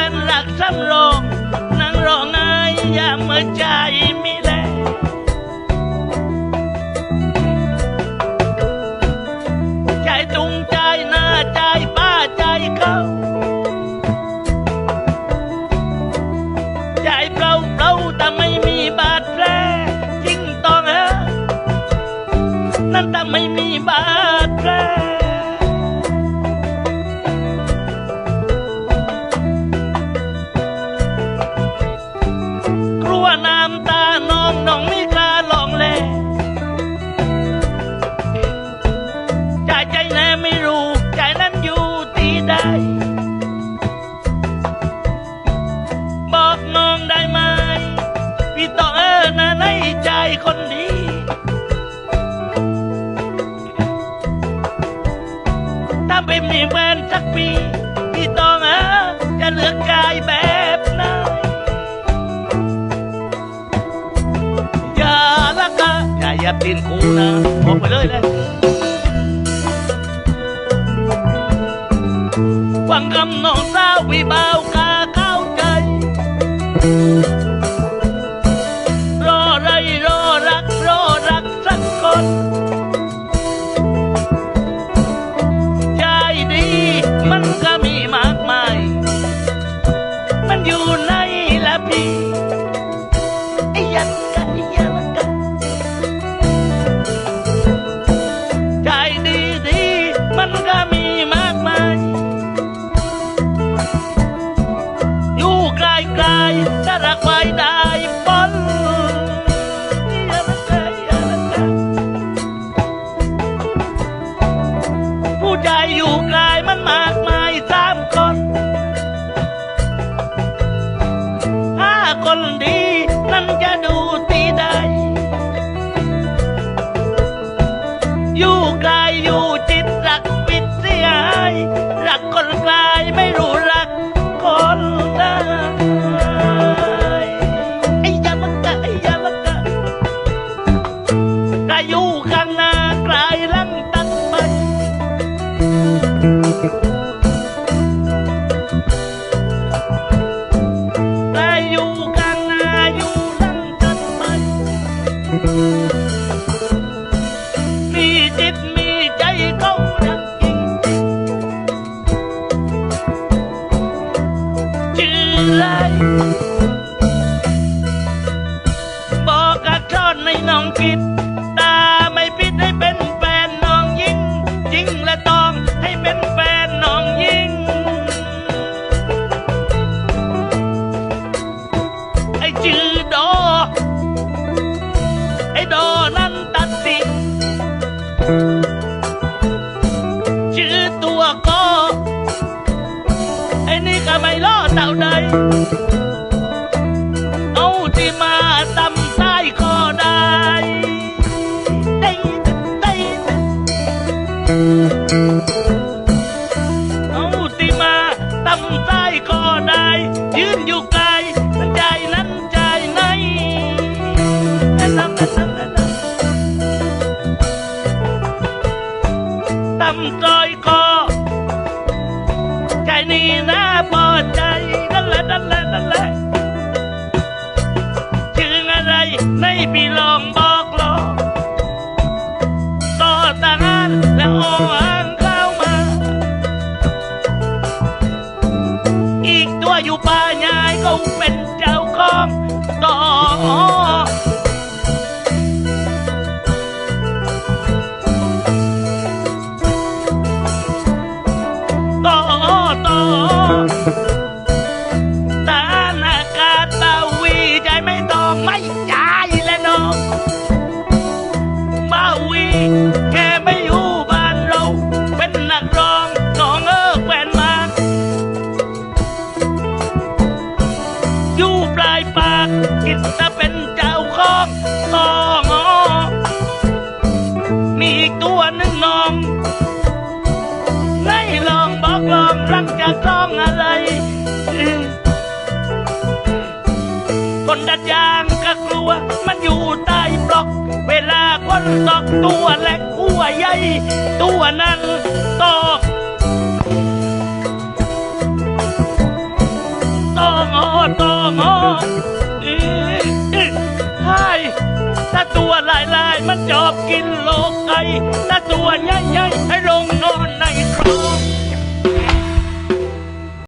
เป็นหลักสำรองนั่งรองไห้ยามเมื่อใจมีแรงใจตุงใจหน้าใจป้าใจเขาใจเปล่าเปล่าแต่ไม่มีบาดแผลยิ่งต้องเอนั่นแต่ไม่มีบาดแผล ปีพี่ต้องอาจะเลือกกายแบบไหนอย่าละกะอย่าอย่าตีนกูนะบอกไปเลยเลยฟังคำน้องสาววิบาว ไกลไกลๆถ้ารักไว้ได้ปนอลผู้ใจอยู่ไกลมันมากมายสามคนห้าคนดีนั่นจะดูตีได้อยู่ไกล อยู่ข้างหน้าไกลหลังตัดไปแต่อยู่กลางนาอยู่ลังตันไป ไอ้ดอนั้นตัดสินชื่อตัวก็ไอ้นี่ก็ไม่รอ พี่ลองบอกลองต่อทหานแล้วออ่างเข้ามา อีกตัวอยู่ป่าใหญ่ก็เป็นเจ้าของต่อ บ้าวีแค่ไม่อยู่บ้านเรา เป็นนักร้องน้องเออแฟนมาอยู่ปลายปากคิดจะเป็นเจ้าของตองอมีอีกตัวหนึ่งน้องไหนลองบอกลองรักจะร้องอะไร อยู่ใต้บล็อก เวลาคนตอกตัวเล็กหัวใหญ่ ตัวนั้นตอกตองอตองออีอีใช่ถ้าตัวลายลายมันจอบกินโลกไก่ถ้าตัวใหญ่ใหญ่ให้ลงนอนในครอง